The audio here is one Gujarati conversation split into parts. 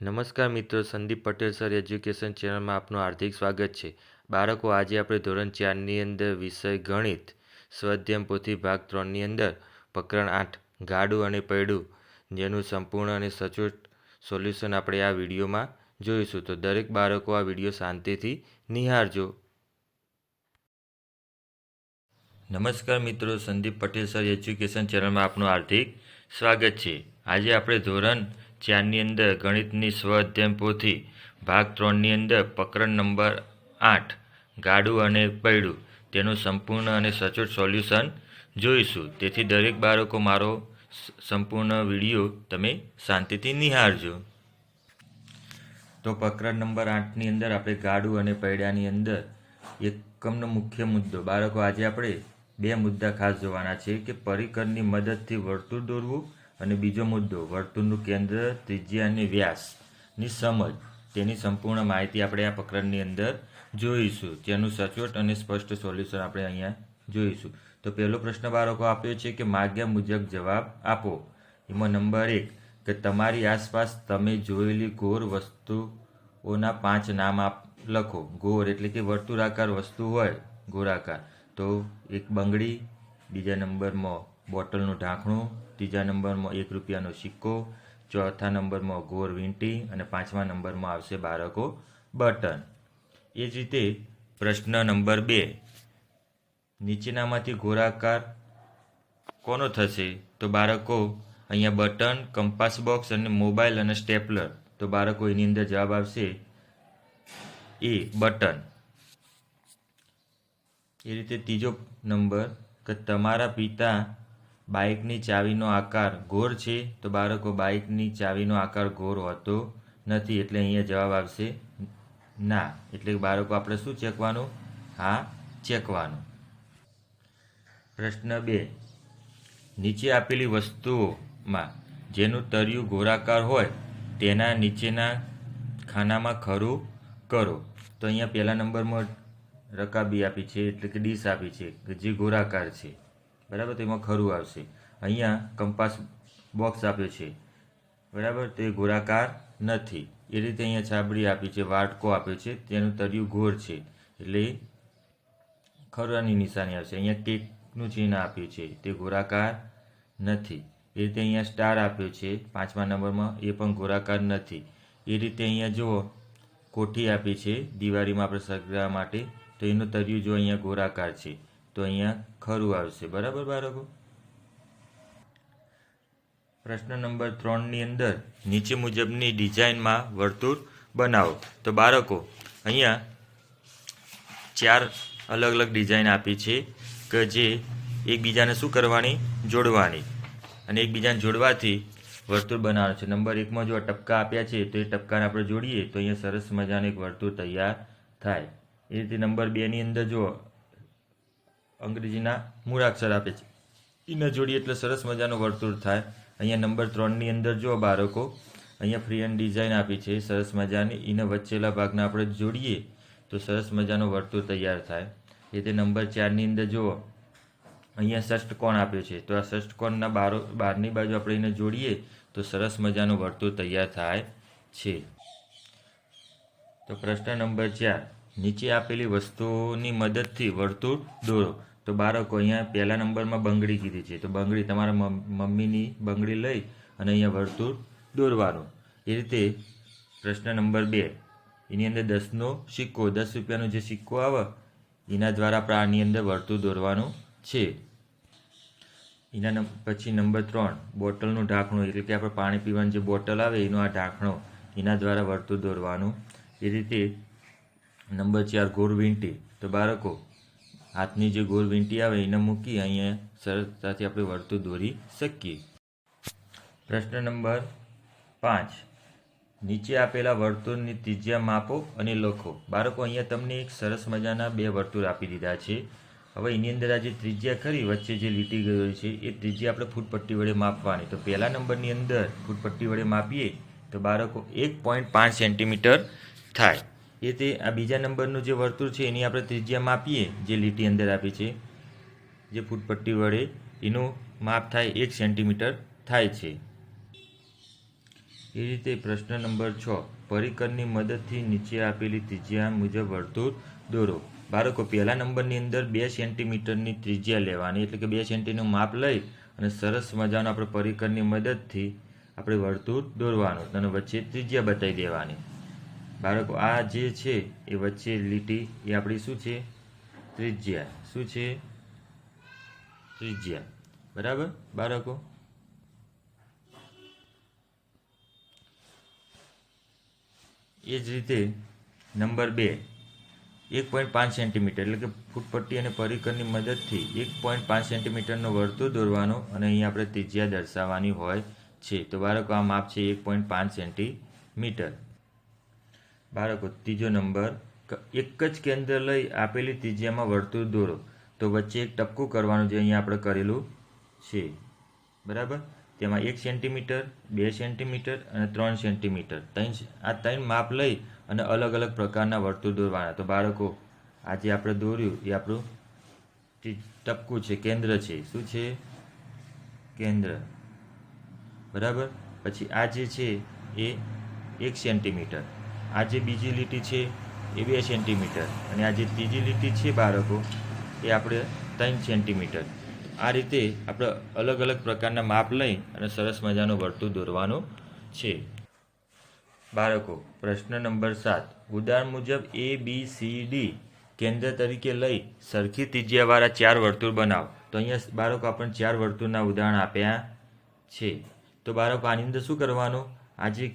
નમસ્કાર મિત્રો, સંદીપ પટેલ સર એજ્યુકેશન ચેનલમાં આપનું હાર્દિક સ્વાગત છે. બાળકો, આજે આપણે ધોરણ ચારની અંદર વિષય ગણિત, સ્વાધ્યાય પોથી ભાગ ત્રણની અંદર પ્રકરણ આઠ, ગાડું અને પૈડું, જેનું સંપૂર્ણ અને સચોટ સોલ્યુશન આપણે આ વિડીયોમાં જોઈશું. તો દરેક બાળકો આ વીડિયો શાંતિથી નિહાળજો. નમસ્કાર મિત્રો, સંદીપ પટેલ સર એજ્યુકેશન ચેનલમાં આપનું હાર્દિક સ્વાગત છે. આજે આપણે ધોરણ ચારની અંદર ગણિતની સ્વ પોથી ભાગ ત્રણની અંદર પ્રકરણ નંબર આઠ, ગાડું અને પૈડું. તેનું સંપૂર્ણ અને સચોટ સોલ્યુશન જોઈશું. તેથી દરેક બાળકો મારો સંપૂર્ણ વીડિયો તમે શાંતિથી નિહાળજો. તો પ્રકરણ નંબર આઠની અંદર આપણે ગાડું અને પૈડાની અંદર એકમનો મુખ્ય મુદ્દો. બાળકો, આજે આપણે બે મુદ્દા ખાસ જોવાના છે કે પરિકરની મદદથી વર્તુળ દોરવું અને બીજો મુદ્દો, વર્તુળનું કેન્દ્ર, ત્રિજ્યા અને વ્યાસની સમજ. તેની સંપૂર્ણ માહિતી આપણે આ પ્રકરણની અંદર જોઈશું. તેનું સચોટ અને સ્પષ્ટ સોલ્યુશન આપણે અહીંયા જોઈશું. તો પહેલો પ્રશ્ન બાળકો આપ્યો છે કે માગ્યા મુજબ જવાબ આપો. એમાં નંબર એક, કે તમારી આસપાસ તમે જોયેલી ઘોર વસ્તુઓના પાંચ નામ આપ લખો. ગોળ એટલે કે વર્તુળાકાર વસ્તુ હોય, ગોળાકાર. તો એક બંગડી, બીજા નંબરમાં બોટલનું ઢાંકણું, ત્રીજા નંબરમાં એક રૂપિયાનો સિક્કો, ચોથા નંબરમાં ગોળ વીંટી અને પાંચમા નંબરમાં આવશે બાળકો બટન. એ જ રીતે પ્રશ્ન નંબર બે. નીચેનામાંથી ગોળાકાર કોનો થશે? તો બાળકો, અહીંયા બટન, કંપાસ બોક્સ અને મોબાઈલ અને સ્ટેપલર. તો બાળકો, એની અંદર જવાબ આવશે એ બટન. એ રીતે ત્રીજો નંબર કે તમારા પિતા બાઇકની ચાવીનો આકાર ગોળ છે તો બાળકો બાઇકની ચાવીનો આકાર ગોળ હોતો નથી એટલે અહીંયા જવાબ આવશે ના. એટલે બાળકો આપણે શું ચેકવાનું? હા, ચેકવાનું. પ્રશ્ન બે. નીચે આપેલી વસ્તુઓમાં જેનું તર્યું ગોળાકાર હોય તેના નીચેના ખાનામાં ખરું કરો. તો અહીંયા પહેલા નંબરમાં રકાબી આપી છે એટલે કે ડીશ આપી છે જે ગોળાકાર છે. બરાબર? તો એમાં ખરું આવશે. અહીંયા કંપાસ બોક્સ આપ્યો છે. બરાબર? તો ગોળાકાર નથી. એ રીતે અહીંયા છાબડી આપી છે વાટકો આપ્યો છે, તેનું તળિયું ગોળ છે. એટલે ખરાની નિશાની આવશે. અહીંયા કેકનું ચિહ્ન આપ્યું છે. તે ગોળાકાર નથી. એ રીતે અહીંયા સ્ટાર આપ્યો છે, પાંચમા નંબરમાં. એ પણ ગોળાકાર નથી. એ રીતે અહીંયા જુઓ, કોઠી આપી છે, દિવાળીમાં આપણે સગડા માટે. તો એનું તળિયું જો અહીંયા ગોળાકાર છે. તો અહીંયા ખરું આવશે. બરાબર બાળકો? પ્રશ્ન નંબર ત્રણની અંદર નીચે મુજબની ડિઝાઇનમાં વર્તુળ બનાવો. તો બાળકો, અહીંયા ચાર અલગ અલગ ડિઝાઇન આપી છે કે જે એકબીજાને શું કરવાની? જોડવાની. અને એકબીજાને જોડવાથી વર્તુળ બનાવવાનું છે. નંબર એકમાં જો ટપકા આપ્યા છે, તો એ ટપકાને આપણે જોડીએ તો અહીંયા સરસ મજાનું એક વર્તુળ તૈયાર થાય. એ રીતે નંબર બેની અંદર જો અંગ્રેજીના મૂળાક્ષર આપે છે. એને જોડીએ એટલે સરસ મજાનું વર્તુળ થાય. અહીંયા નંબર ત્રણની અંદર જો બાળકો અહીંયા ફ્રી એન્ડ ડિઝાઇન આપી છે, સરસ મજાની. એને વચ્ચેલા ભાગને આપણે જોડીએ તો સરસ મજાનું વર્તુળ તૈયાર થાય. એ રીતે નંબર ચારની અંદર જુઓ. અહીંયા ષષ્ઠકોણ આપ્યો છે? તો આ ષષ્ઠકોણના બારો બહારની બાજુ આપણે એને જોડીએ તો સરસ મજાનું વર્તુળ તૈયાર થાય છે. તો પ્રશ્ન નંબર ચાર. નીચે આપેલી વસ્તુઓની મદદથી વર્તુળ દોરો. તો બાળકો અહીંયા પહેલા નંબરમાં બંગડી કીધી છે. તો બંગડી તમારા મમ- મમ્મીની બંગડી લઈ અને અહીંયા વર્તુળ દોરવાનું. એ રીતે પ્રશ્ન નંબર બે. એની અંદર દસનો સિક્કો, દસ રૂપિયાનો જે સિક્કો આવે, એના દ્વારા પ્રાણની અંદર વર્તુળ દોરવાનું છે. એના પછી નંબર ત્રણ, બોટલનું ઢાંકણું. એટલે કે આપણે પાણી પીવાની જે બોટલ આવે, એનો આ ઢાંકણો એના દ્વારા વર્તુળ દોરવાનું. એ રીતે નંબર ચાર ગોળ વીંટી તો બાળકો હાથની જે ગોળ વીંટી આવે એને મૂકી અહીંયા સરળતાથી આપણે વર્તુળ દોરી શકીએ. પ્રશ્ન નંબર પાંચ. નીચે આપેલા વર્તુળની ત્રિજ્યા માપો અને લખો. બાળકો, અહીંયા તમને એક સરસ મજાના બે વર્તુળ આપી દીધા છે. હવે એની અંદર આ જે ત્રિજ્યા ખરી, વચ્ચે જે લીટી ગયેલી છે, એ ત્રિજ્યા આપણે ફૂટપટ્ટી વડે માપવાની. તો પહેલા નંબરની અંદર ફૂટપટ્ટી વડે માપીએ તો બાળકો, એક પોઈન્ટ પાંચ સેન્ટીમીટર થાય. એ તે આ બીજા નંબરનું જે વર્તુળ છે, એની આપણે ત્રિજ્યા માપીએ, જે લીટી અંદર આપી છે, જે ફૂટપટ્ટી વડે, એનું માપ થાય એક સેન્ટીમીટર થાય છે. એ રીતે પ્રશ્ન નંબર છ, પરિકરની મદદથી નીચે આપેલી ત્રિજ્યા મુજબ વર્તુળ દોરો. બાળકો, પહેલા નંબરની અંદર બે સેન્ટીમીટરની ત્રિજ્યા લેવાની, એટલે કે બે સેન્ટીનું માપ લઈ અને સરસ મજાનું આપણે પરિકરની મદદથી આપણે વર્તુળ દોરવાનું અને વચ્ચે ત્રિજ્યા બતાવી દેવાની. બાળકો, આ જે છે એ વચ્ચે લીટી એ આપણી શું છે? ત્રિજ્યા. શું છે? ત્રિજ્યા. બરાબર? બાળકો? એ જ રીતે નંબર બે, એક પોઈન્ટ પાંચ સેન્ટીમીટર એટલે કે ફૂટપટ્ટી અને પરિકરની મદદથી એક પોઈન્ટ પાંચ સેન્ટીમીટરનો વર્તુળ દોરવાનો અને અહીં આપણે ત્રિજ્યા દર્શાવવાની હોય છે. તો બાળકો, આ માપ છે એક પોઈન્ટ પાંચ સેન્ટીમીટર બાળકો, ત્રીજો નંબર એક જ કેન્દ્ર લઈ આપેલી ત્રિજ્યામાં વર્તુળ દોરો. તો વચ્ચે એક ટપકું કરવાનું જે અહીંયા આપણે કરેલું છે. બરાબર? તેમાં એક સેન્ટીમીટર, બે સેન્ટીમીટર અને ત્રણ સેન્ટીમીટર. ત્રણ આ ત્રણ માપ લઈ અને અલગ અલગ પ્રકારના વર્તુળ દોરવાના. તો બાળકો આજે આપણે દોર્યું, એ આપણું ટપકું છે, કેન્દ્ર છે. શું છે? કેન્દ્ર. બરાબર? પછી આ જે છે, એ એક સેન્ટીમીટર. આ જે બીજી લીટી છે એ બે સેન્ટીમીટર અને આ જે ત્રીજી લીટી છે બાળકો, એ આપણે ત્રણ સેન્ટીમીટર. આ રીતે આપણે અલગ અલગ પ્રકારના માપ લઈ અને સરસ મજાનું વર્તુળ દોરવાનું છે. બાળકો, પ્રશ્ન નંબર સાત. ઉદાહરણ મુજબ એ બી સી ડી કેન્દ્ર તરીકે લઈ સરખી ત્રિજ્યાવાળા ચાર વર્તુળ બનાવો. તો અહીંયા બાળકો આપણને ચાર વર્તુળના ઉદાહરણ આપ્યા છે. તો બાળકો, આની અંદર શું કરવાનું? આ જે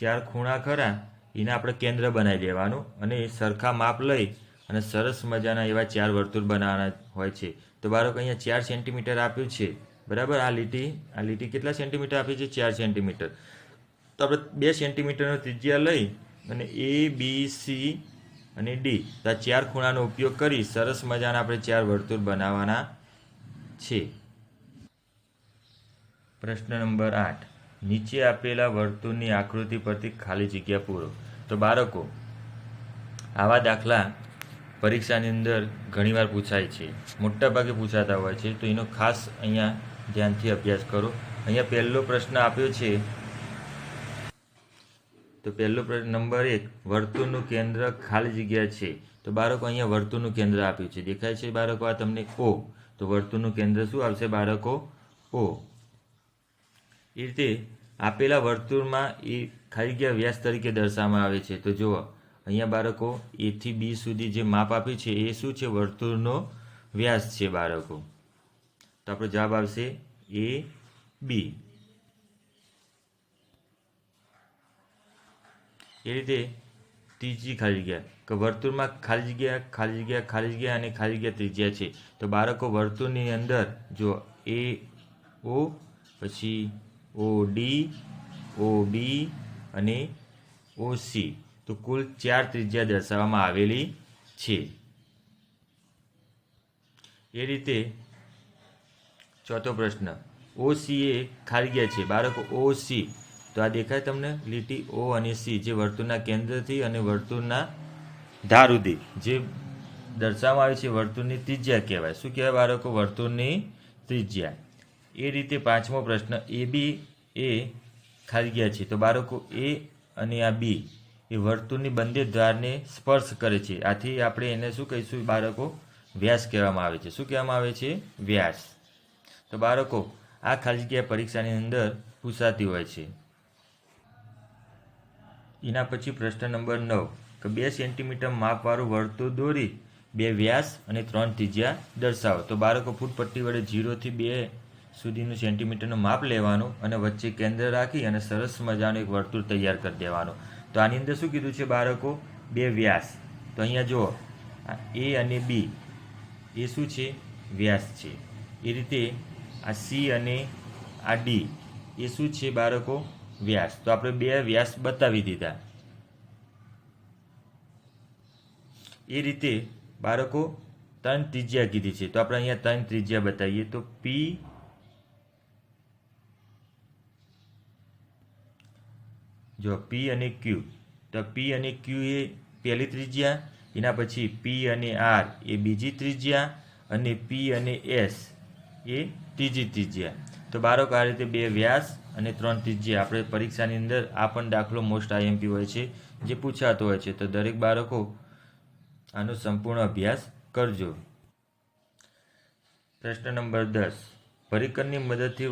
ચાર ખૂણા ખરા, એને આપણે કેન્દ્ર બનાવી દેવાનું અને એ સરખા માપ લઈ અને સરસ મજાના એવા ચાર વર્તુળ બનાવવાના હોય છે. તો બાળકો, અહીંયા ચાર સેન્ટીમીટર આપ્યું છે. બરાબર? આ લીટી આ લીટી કેટલા સેન્ટીમીટર આપી છે? ચાર સેન્ટીમીટર. તો આપણે બે સેન્ટીમીટરનો ત્રિજ્યા લઈ અને એ, બી, સી અને ડી. તો આ ચાર ખૂણાનો ઉપયોગ કરી સરસ મજાના આપણે ચાર વર્તુળ બનાવવાના છે. પ્રશ્ન નંબર આઠ. નીચે આપેલા વર્તુળની આકૃતિ પરથી ખાલી જગ્યા પૂરો. તો બાળકો, આવા દાખલા પરીક્ષાની અંદર ઘણીવાર પૂછાય છે. મોટા ભાગે પૂછાતા હોય છે. તો એનો ખાસ અહીંયા ધ્યાનથી અભ્યાસ કરો. અહીંયા પહેલો પ્રશ્ન આપ્યો છે. તો પહેલો પ્રશ્ન નંબર એક, વર્તુળનું કેન્દ્ર ખાલી જગ્યા છે. તો બાળકો, અહીંયા વર્તુળનું કેન્દ્ર આપ્યું છે. દેખાય છે બાળકો આ તમને ઓ. તો વર્તુળનું કેન્દ્ર શું આવશે બાળકો? ઓ. એ રીતે આપેલા વર્તુળમાં એ ખાલી જગ્યા વ્યાસ તરીકે દર્શાવવામાં આવે છે. તો જુઓ, અહીંયા બાળકો એથી બી સુધી જે માપ આપ્યું છે, એ શું છે? વર્તુળનો વ્યાસ છે બાળકો. તો આપણો જવાબ આવશે એ બી. એ રીતે ત્રીજી ખાલી જગ્યા, કે વર્તુળમાં ખાલી જગ્યા ખાલી જગ્યા ખાલી જગ્યા અને ખાલી જગ્યા ત્રિજ્યા છે. તો બાળકો, વર્તુળની અંદર જો એ, ઓ, પછી ઓ ડી ઓ બી અને ઓ સી તો કુલ ચાર ત્રિજ્યા દર્શાવવામાં આવેલી છે. એ રીતે ચોથો પ્રશ્ન. ઓ સી એ ખાલી ગયા છે. બાળકો ઓ સી તો આ દેખાય તમને લીટી ઓ અને સી, જે વર્તુળના કેન્દ્રથી અને વર્તુળના ધાર જે દર્શાવવામાં આવે છે વર્તુળની ત્રિજ્યા કહેવાય. શું કહેવાય બાળકો? વર્તુળની ત્રિજ્યા. એ રીતે પાંચમો પ્રશ્ન, એ, બી, એ ખાલી ગયા છે. તો બાળકો, એ અને આ બી, એ વર્તુળની બંને ધારને સ્પર્શ કરે છે. આથી આપણે એને શું કહીશું બાળકો? વ્યાસ કહેવામાં આવે છે. શું કહેવામાં આવે છે? વ્યાસ. તો બાળકો, આ ખાલી જગ્યા પરીક્ષાની અંદર પૂછાતી હોય છે. એના પછી પ્રશ્ન નંબર નવ. કે બે સેન્ટીમીટર માપવાળું વર્તુળ દોરી, બે વ્યાસ અને ત્રણ ત્રિજ્યા દર્શાવો. તો બાળકો, ફૂટપટ્ટી વડે જીરોથી બે સુધીનું સેન્ટીમીટરનું માપ લેવાનું અને વચ્ચે કેન્દ્ર રાખી અને સરસ મજાનું એક વર્તુળ તૈયાર કરી દેવાનું. તો આની અંદર શું કીધું છે બાળકો? બે વ્યાસ. તો અહીંયા જુઓ એ અને બી, એ શું છે? વ્યાસ છે. એ રીતે આ સી અને આ ડી, એ શું છે બાળકો? વ્યાસ. તો આપણે બે વ્યાસ બતાવી દીધા. એ રીતે બાળકો, ત્રણ ત્રિજ્યા કીધી છે. તો આપણે અહીંયા ત્રણ ત્રિજ્યા બતાવીએ. તો પી જો પી અને ક્યુ તો પી અને ક્યુ એ પહેલી ત્રિજ્યા, એના પછી પી અને આર એ બીજી ત્રિજ્યા અને પી અને એસ એ ત્રીજી ત્રિજ્યા. તો બાળકો, આ રીતે બે વ્યાસ અને ત્રણ ત્રીજી આપણે પરીક્ષાની અંદર આ પણ દાખલો મોસ્ટ આઈએમપી હોય છે, જે પૂછાતો હોય છે. તો દરેક બાળકો આનો સંપૂર્ણ અભ્યાસ કરજો. પ્રશ્ન નંબર દસ. પરિકરની મદદથી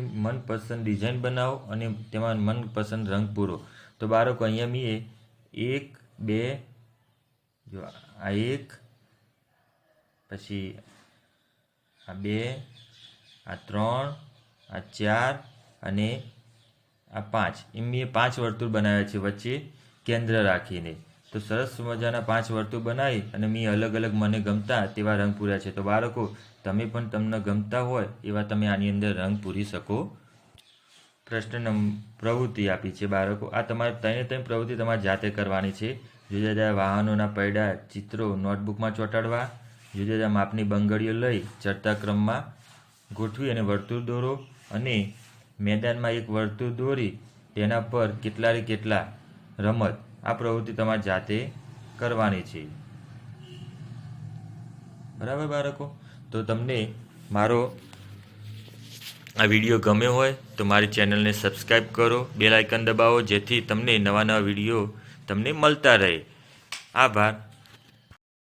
વર્તુળથી મનપસંદ ડિઝાઇન બનાવો અને તેમાં મનપસંદ રંગ પૂરો. તો બાળકો, અહીંયા મેં એક, બે, જો આ એક, પછી આ બે, આ ત્રણ, આ ચાર અને આ પાંચ. એમ મેં પાંચ વર્તુળ બનાવ્યા છે વચ્ચે કેન્દ્ર રાખીને. તો સરસ મજાના પાંચ વર્તુળ બનાવી અને મેં અલગ અલગ મને ગમતા તેવા રંગ પૂર્યા છે. તો બાળકો તમે પણ તમને ગમતા હોય એવા તમે આની અંદર રંગ પૂરી શકો. પ્રશ્ન પ્રવૃત્તિ આપી છે બાળકો. આ તમારે ત્રણે ત્રણ પ્રવૃત્તિ તમારે જાતે કરવાની છે. જુદા જુદા વાહનોના પૈડા, ચિત્રો, નોટબુકમાં ચોંટાડવા, જુદા જુદા માપની બંગડીઓ લઈ ચડતા ક્રમમાં ગોઠવી અને વર્તુળ દોરો અને મેદાનમાં એક વર્તુળ દોરી તેના પર કેટલા રે કેટલા રમત. આ પ્રવૃત્તિ તમારે જાતે કરવાની છે. બરાબર બાળકો? તો તમને મારો આ વીડિયો ગમ્યો હોય તો મારી ચેનલને સબસ્ક્રાઈબ કરો, બેલ આઇકન દબાવો, જેથી તમને નવા નવા વીડિયો તમને મળતા રહે. આભાર.